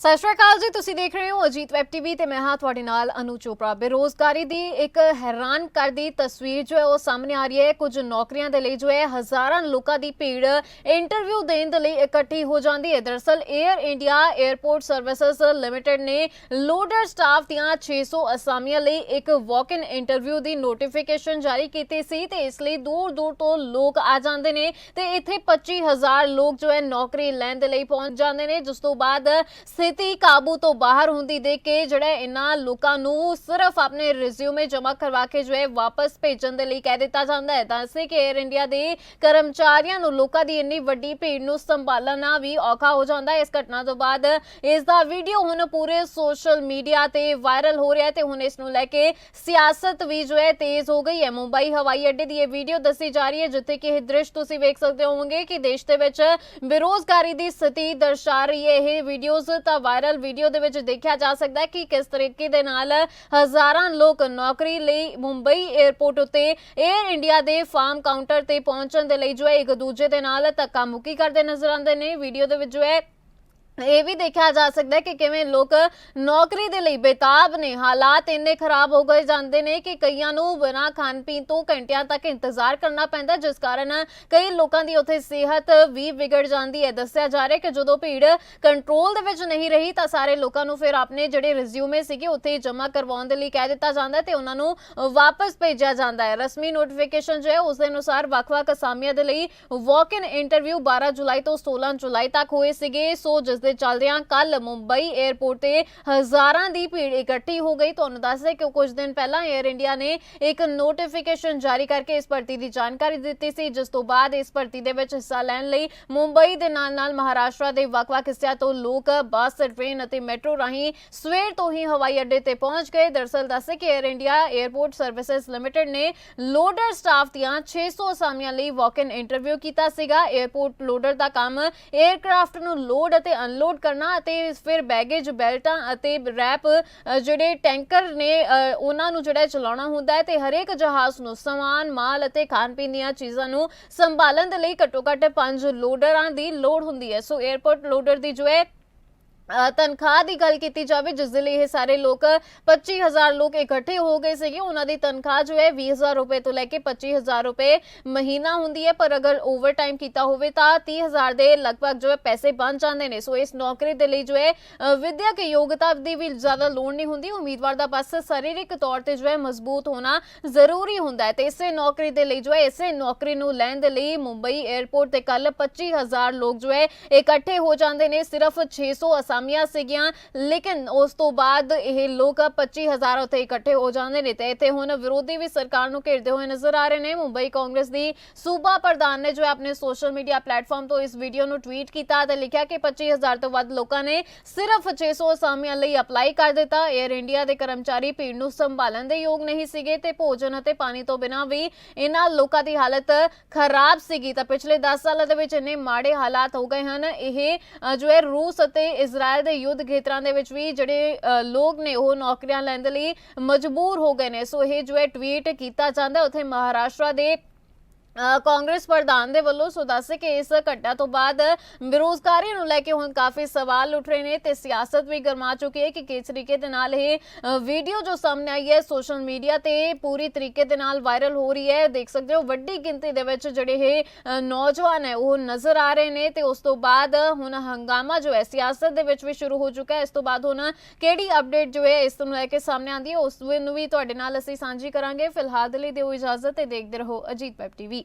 ਸਤਿ ਸ਼੍ਰੀ ਅਕਾਲ ਜੀ, ਤੁਸੀਂ ਦੇਖ ਰਹੇ ਹੋ ਅਜੀਤ ਵੈਬ ਟੀਵੀ ਤੇ ਮੈਂ ਹਾਂ ਤੁਹਾਡੇ ਨਾਲ ਅਨੂ ਚੋਪੜਾ। ਬੇਰੋਜ਼ਗਾਰੀ ਦੀ ਇੱਕ ਹੈਰਾਨ ਕਰਦੀ ਤਸਵੀਰ ਜੋ ਹੈ ਉਹ ਸਾਹਮਣੇ ਆ ਰਹੀ ਹੈ। ਕੁਝ ਨੌਕਰੀਆਂ ਦੇ ਲਈ ਜੋ ਹੈ, ਹਜ਼ਾਰਾਂ ਲੋਕਾਂ ਦੀ ਭੀੜ ਇੰਟਰਵਿਊ ਦੇਣ ਦੇ ਲਈ ਇਕੱਠੀ ਹੋ ਜਾਂਦੀ ਹੈ। ਦਰਅਸਲ air India airport services limited ਨੇ ਲੋਡਰ ਸਟਾਫ ਦੀਆਂ 600 ਅਸਾਮੀਆਂ ਲਈ ਇੱਕ ਵਾਕ ਇਨ ਇੰਟਰਵਿਊ ਦੀ ਨੋਟੀਫਿਕੇਸ਼ਨ ਜਾਰੀ ਕੀਤੀ ਸੀ ਤੇ ਇਸ ਲਈ ਦੂਰ ਦੂਰ ਤੋਂ ਲੋਕ ਆ ਜਾਂਦੇ ਨੇ ਤੇ ਇੱਥੇ 25000 ਲੋਕ ਜੋ ਹੈ ਨੌਕਰੀ ਲੈਣ ਦੇ ਲਈ ਪਹੁੰਚ ਜਾਂਦੇ ਨੇ। ਜਿਸ ਤੋਂ ਬਾਅਦ ਸਥਿਤੀ ਕਾਬੂ ਤੋਂ ਬਾਹਰ ਹੁੰਦੀ ਦੇ ਕੇ ਜਿਹੜਾ ਇਹਨਾਂ ਲੋਕਾਂ ਨੂੰ ਸਿਰਫ ਆਪਣੇ ਰਿਜ਼ਿਊਮੇ ਜਮ੍ਹਾਂ ਕਰਵਾ ਕੇ ਜੋ ਹੈ ਵਾਪਸ ਭੇਜਣ ਦੇ ਲਈ ਕਹਿ ਦਿੱਤਾ ਜਾਂਦਾ ਹੈ। ਤਾਂ ਇਸੇ ਕਿ 에ਅਰ ਇੰਡੀਆ ਦੇ ਕਰਮਚਾਰੀਆਂ ਨੂੰ ਲੋਕਾਂ ਦੀ ਇੰਨੀ ਵੱਡੀ ਭੀੜ ਨੂੰ ਸੰਭਾਲਣਾ ਵੀ ਔਖਾ ਹੋ ਜਾਂਦਾ ਹੈ। ਇਸ ਘਟਨਾ ਤੋਂ ਬਾਅਦ ਇਸ ਦਾ ਵੀਡੀਓ ਹੁਣ ਪੂਰੇ ਸੋਸ਼ਲ ਮੀਡੀਆ ਤੇ ਵਾਇਰਲ ਹੋ ਰਿਹਾ ਹੈ ਤੇ ਹੁਣ ਇਸ ਨੂੰ ਲੈ ਕੇ ਸਿਆਸਤ ਵੀ ਜੋ ਹੈ ਤੇਜ਼ ਹੋ ਗਈ ਹੈ। ਮੁੰਬਈ ਹਵਾਈ ਅੱਡੇ ਦੀ ਇਹ ਵੀਡੀਓ ਦੱਸੀ ਜਾ ਰਹੀ ਹੈ, ਜਿੱਥੇ ਕਿ ਇਹ ਦ੍ਰਿਸ਼ ਤੁਸੀਂ ਵੇਖ ਸਕਦੇ ਹੋਵੋਗੇ ਕਿ ਦੇਸ਼ ਦੇ ਵਿੱਚ ਬੇਰੋਜ਼ਗਾਰੀ ਦੀ ਸਥਿਤੀ ਦਰਸਾ ਰਹੀ ਹੈ। ਇਹ ਵੀਡੀਓਜ਼ ਤਾਂ ਵਾਇਰਲ ਵੀਡੀਓ ਦੇ ਵਿੱਚ ਦੇਖਿਆ ਜਾ ਸਕਦਾ ਹੈ ਕਿ ਕਿਸ ਤਰੀਕੇ ਦੇ ਨਾਲ ਹਜ਼ਾਰਾਂ ਲੋਕ ਨੌਕਰੀ ਲਈ ਮੁੰਬਈ 에ਅਰਪੋਰਟ ਉੱਤੇ 에ਅਰ ਇੰਡੀਆ ਦੇ ਫਾਰਮ ਕਾਊਂਟਰ ਤੇ ਪਹੁੰਚਣ ਦੇ ਲਈ ਜੋ ਹੈ ਇੱਕ ਦੂਜੇ ਦੇ ਨਾਲ ਧੱਕਾ ਮੁੱਕੀ ਕਰਦੇ ਨਜ਼ਰ ਆਉਂਦੇ ਨੇ। ਵੀਡੀਓ ਦੇ ਵਿੱਚ ਜੋ ਹੈ ਇਹ ਵੀ ਦੇਖਿਆ ਜਾ ਸਕਦਾ ਕਿ ਕਿਵੇਂ ਲੋਕ ਨੌਕਰੀ ਦੇ ਲਈ ਬੇਤਾਬ ਨੇ। ਹਾਲਾਤ ਇੰਨੇ ਖਰਾਬ ਹੋ ਗਏ ਜਾਂਦੇ ਨੇ ਕਿ ਕਈਆਂ ਨੂੰ ਬਿਨਾਂ ਖਾਣ ਪੀਣ ਤੋਂ ਘੰਟਿਆਂ ਤੱਕ ਇੰਤਜ਼ਾਰ ਕਰਨਾ ਪੈਂਦਾ ਜਿਸ ਕਾਰਨ ਕਈ ਲੋਕਾਂ ਦੀ ਉੱਥੇ ਸਿਹਤ ਵੀ ਵਿਗੜ ਜਾਂਦੀ ਹੈ। ਦੱਸਿਆ ਜਾ ਰਿਹਾ ਕਿ ਜਦੋਂ ਭੀੜ ਕੰਟਰੋਲ ਦੇ ਵਿੱਚ ਨਹੀਂ ਰਹੀ, ਤਾਂ ਸਾਰੇ ਲੋਕਾਂ ਨੂੰ ਫਿਰ ਆਪਣੇ ਜਿਹੜੇ ਰਿਜ਼ਿਊਮੇ ਸੀਗੇ, ਉੱਥੇ ਜਮ੍ਹਾਂ ਕਰਵਾਉਣ ਦੇ ਲਈ ਕਹਿ ਦਿੱਤਾ ਜਾਂਦਾ ਤੇ ਉਹਨਾਂ ਨੂੰ ਵਾਪਸ ਭੇਜਿਆ ਜਾਂਦਾ ਹੈ। ਰਸਮੀ ਨੋਟੀਫਿਕੇਸ਼ਨ ਜੋ ਹੈ, ਉਸ ਦੇ ਅਨੁਸਾਰ ਵੱਖ-ਵੱਖ ਅਸਾਮੀਆਂ ਦੇ ਲਈ ਵਾਕ ਇਨ ਇੰਟਰਵਿਊ 12 ਜੁਲਾਈ ਤੋਂ 16 ਜੁਲਾਈ ਤੱਕ ਹੋਏ ਸੀਗੇ। ਸੋ ਜਿਸ ਦੇ ਚੱਲਦਿਆਂ ਕੱਲ ਮੁੰਬਈ 에ਅਰਪੋਰਟ ਤੇ ਹਜ਼ਾਰਾਂ ਦੀ ਭੀੜ ਇਕੱਠੀ ਹੋ ਗਈ। ਤੁਹਾਨੂੰ ਦੱਸ ਦੇ ਕਿ ਕੁਝ ਦਿਨ ਪਹਿਲਾਂ 에ਅਰ ਇੰਡੀਆ ਨੇ ਇੱਕ ਨੋਟੀਫਿਕੇਸ਼ਨ ਜਾਰੀ ਕਰਕੇ ਇਸ ਭਰਤੀ ਦੀ ਜਾਣਕਾਰੀ ਦਿੱਤੀ ਸੀ, ਜਿਸ ਤੋਂ ਬਾਅਦ ਇਸ ਭਰਤੀ ਦੇ ਵਿੱਚ ਹਿੱਸਾ ਲੈਣ ਲਈ ਮੁੰਬਈ ਦੇ ਨਾਲ-ਨਾਲ ਮਹਾਰਾਸ਼ਟਰ ਦੇ ਵੱਖ-ਵੱਖ ਹਿੱਸਿਆਂ ਤੋਂ ਲੋਕ ਬੱਸ ਟ੍ਰੇਨ ਅਤੇ ਮੈਟਰੋ ਰਾਹੀਂ ਸਵੇਰ ਤੋਂ ਹੀ ਹਵਾਈ ਅੱਡੇ ਤੇ ਪਹੁੰਚ ਗਏ। ਦਰਸਲ ਦੱਸੇ ਕਿ air India airport services limited ਨੇ ਲੋਡਰ ਸਟਾਫ ਦੀਆਂ 600 ਅਸਾਮੀਆਂ ਲਈ ਵਾਕ-ਇਨ ਇੰਟਰਵਿਊ ਕੀਤਾ ਸੀਗਾ। 에ਅਰਪੋਰਟ ਲੋਡਰ ਦਾ ਕੰਮ 에ਅਰਕ੍ਰਾਫਟ ਨੂੰ ਲੋਡ ਅਤੇ ਕਰਨਾ ਅਤੇ ਫਿਰ ਬੈਗੇਜ, ਬੈਲਟਾਂ ਅਤੇ ਰੈਪ ਜਿਹੜੇ ਟੈਂਕਰ ਨੇ ਉਹਨਾਂ ਨੂੰ ਜਿਹੜਾ ਚਲਾਉਣਾ ਹੁੰਦਾ ਹੈ ਤੇ ਹਰੇਕ ਜਹਾਜ਼ ਨੂੰ ਸਮਾਨ, ਮਾਲ ਅਤੇ ਖਾਣ ਪੀਣ ਦੀਆਂ ਚੀਜ਼ਾਂ ਨੂੰ ਸੰਭਾਲਣ ਦੇ ਲਈ ਘੱਟੋ ਘੱਟ 5 ਲੋਡਰਾਂ ਦੀ ਲੋੜ ਹੁੰਦੀ ਹੈ। ਸੋ 에ਅਰਪੋਰਟ ਲੋਡਰ ਦੀ ਜੋ ਹੈ ਤਨਖਾਹ ਦੀ ਗੱਲ ਕੀਤੀ ਜਾਵੇ, ਜਿਸ ਦੇ ਲਈ ਇਹ ਸਾਰੇ ਲੋਕ 25000 ਲੋਕ ਇਕੱਠੇ ਹੋ ਗਏ ਸੀਗੇ। ਉਹਨਾਂ ਦੀ ਤਨਖਾਹ ਜੋ ਹੈ 20000 ਰੁਪਏ ਤੋਂ ਲੈ ਕੇ 25000 ਰੁਪਏ ਮਹੀਨਾ ਹੁੰਦੀ ਹੈ। ਪਰ ਅਗਰ ਓਵਰਟਾਈਮ ਕੀਤਾ ਹੋਵੇ ਤਾਂ 30000 ਦੇ ਲਗਭਗ ਜੋ ਹੈ ਪੈਸੇ ਬਣ ਜਾਂਦੇ ਨੇ। ਸੋ ਇਸ ਨੌਕਰੀ ਦੇ ਲਈ ਜੋ ਹੈ ਵਿਦਿਅਕ ਯੋਗਤਾ ਦੀ ਵੀ ਜ਼ਿਆਦਾ ਲੋੜ ਨਹੀਂ ਹੁੰਦੀ। ਉਮੀਦਵਾਰ ਦਾ ਬਸ ਸਰੀਰਕ ਤੌਰ ਤੇ ਜੋ ਹੈ ਮਜ਼ਬੂਤ ਹੋਣਾ ਜ਼ਰੂਰੀ ਹੁੰਦਾ ਹੈ। ਤੇ ਇਸੇ ਨੌਕਰੀ ਦੇ ਲਈ ਜੋ ਹੈ, ਇਸੇ ਨੌਕਰੀ ਨੂੰ ਲੈਣ ਦੇ ਲਈ ਮੁੰਬਈ 에ਅਰਪੋਰਟ ਤੇ ਕੱਲ 25000 ਲੋਕ ਜੋ ਹੈ ਇਕੱਠੇ ਹੋ ਜਾਂਦੇ ਨੇ। ਸਿਰਫ 600 ਅਸਾਮੀਆਂ ਸੀਗੀਆਂ, ਲੇਕਿਨ ਉਸ ਤੋਂ ਬਾਅਦ ਇਹ ਲੋਕ 25000 ਉੱਥੇ ਇਕੱਠੇ ਹੋ ਜਾਂਦੇ ਨੇ ਤੇ ਇੱਥੇ ਹੁਣ ਵਿਰੋਧੀ ਵੀ ਸਰਕਾਰ ਨੂੰ ਘੇਰਦੇ ਹੋਏ ਨਜ਼ਰ ਆ ਰਹੇ ਨੇ। ਮੁੰਬਈ ਕਾਂਗਰਸ ਦੀ ਸੂਬਾ ਪ੍ਰਧਾਨ ਨੇ ਜੋ ਆਪਣੇ ਸੋਸ਼ਲ ਮੀਡੀਆ ਪਲੇਟਫਾਰਮ ਤੋਂ ਇਸ ਵੀਡੀਓ ਨੂੰ ਟਵੀਟ ਕੀਤਾ ਤੇ ਲਿਖਿਆ ਕਿ 25000 ਤੋਂ ਵੱਧ ਲੋਕਾਂ ਨੇ ਸਿਰਫ 600 ਅਸਾਮੀਆਂ ਲਈ ਅਪਲਾਈ ਕਰ ਦਿੱਤਾ। 에ਅਰ ਇੰਡੀਆ ਦੇ ਕਰਮਚਾਰੀ ਭੀੜ ਨੂੰ ਸੰਭਾਲਣ ਦੇ ਯੋਗ ਨਹੀਂ ਸੀਗੇ ਤੇ ਭੋਜਨ ਅਤੇ ਪਾਣੀ ਤੋਂ ਬਿਨਾਂ ਵੀ ਇਹਨਾਂ ਲੋਕਾਂ ਦੀ ਹਾਲਤ ਖਰਾਬ ਸੀਗੀ। ਤਾਂ ਪਿਛਲੇ 10 ਸਾਲਾਂ ਦੇ ਵਿੱਚ ਇੰਨੇ ਮਾੜੇ ਹਾਲਾਤ ਹੋ ਗਏ ਹਨ। ਇਹ ਜੋ ਹੈ ਰੂਸ ਅਤੇ ਇਜ਼ਰਾਈਲ ਦੇ ਯੁੱਧ ਖੇਤਰਾਂ ਦੇ ਵਿੱਚ ਵੀ ਜਿਹੜੇ ਅ, ਲੋਕ ਨੇ ਉਹ ਨੌਕਰੀਆਂ ਲੈਣ ਦੇ ਲਈ ਮਜਬੂਰ ਹੋ ਗਏ ਨੇ। ਸੋ ਇਹ ਜੋ ਹੈ ਟਵੀਟ ਕੀਤਾ ਜਾਂਦਾ ਉੱਥੇ ਮਹਾਰਾਸ਼ਟਰ ਦੇ ਕਾਂਗਰਸ ਪ੍ਰਧਾਨ ਦੇ ਵੱਲੋਂ ਸੋ ਦੱਸ ਕਿ ਇਸ ਘਟਨਾ ਤੋਂ ਬਾਅਦ ਬੇਰੋਜ਼ਗਾਰੀ ਨੂੰ ਲੈ ਕੇ ਹੁਣ ਕਾਫੀ ਸਵਾਲ ਉੱਠ ਰਹੇ ਨੇ ਤੇ ਸਿਆਸਤ ਵੀ ਗਰਮਾ ਚੁੱਕੀ ਹੈ ਕਿ ਕਿਸ ਤਰੀਕੇ ਦੇ ਨਾਲ ਇਹ ਵੀਡੀਓ ਜੋ ਸਾਹਮਣੇ ਆਈ ਹੈ ਸੋਸ਼ਲ ਮੀਡੀਆ ਤੇ ਪੂਰੀ ਤਰੀਕੇ ਦੇ ਨਾਲ ਵਾਇਰਲ ਹੋ ਰਹੀ ਹੈ। ਦੇਖ ਸਕਦੇ ਹੋ ਵੱਡੀ ਗਿਣਤੀ ਦੇ ਵਿੱਚ ਜਿਹੜੇ ਇਹ ਨੌਜਵਾਨ ਹੈ ਉਹ ਨਜ਼ਰ ਆ ਰਹੇ ਨੇ ਤੇ ਉਸ ਤੋਂ ਬਾਅਦ ਹੁਣ ਹੰਗਾਮਾ ਜੋ ਹੈ ਸਿਆਸਤ ਦੇ ਵਿੱਚ ਵੀ ਸ਼ੁਰੂ ਹੋ ਚੁੱਕਾ ਹੈ। ਇਸ ਤੋਂ ਬਾਅਦ ਹੁਣ ਕਿਹੜੀ ਅਪਡੇਟ ਜੋ ਹੈ ਇਸ ਨੂੰ ਲੈ ਕੇ ਸਾਹਮਣੇ ਆਉਂਦੀ ਹੈ, ਉਸ ਨੂੰ ਵੀ ਤੁਹਾਡੇ ਨਾਲ ਅਸੀਂ ਸਾਂਝੀ ਕਰਾਂਗੇ। ਫਿਲਹਾਲ ਦੇ ਲਈ ਦਿਓ ਇਜਾਜ਼ਤ ਤੇ ਦੇਖਦੇ ਰਹੋ ਅਜੀਤ ਵੈਬ ਟੀਵੀ।